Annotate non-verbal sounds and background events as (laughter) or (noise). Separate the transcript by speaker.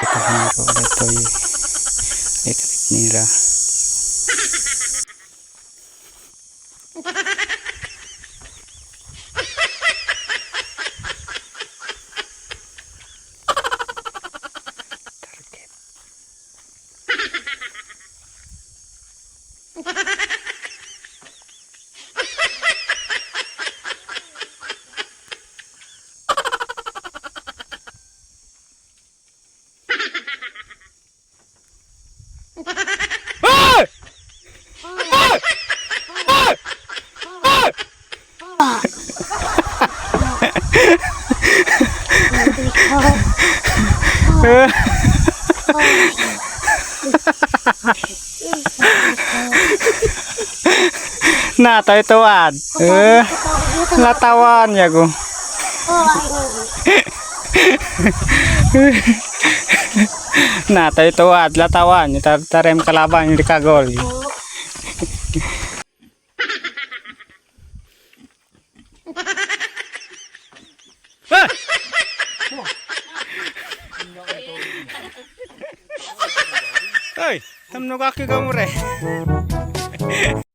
Speaker 1: ko datoy itabit nira. target (laughs) Ay! Ay! Ay! Ay! Natay tuwad. Eh, latawan ya ko. (laughs) Natay tuwad, latawan. Tar tarem kalaban di kagol. Ah! (laughs) Ay, tamno kaki kamu re. (laughs)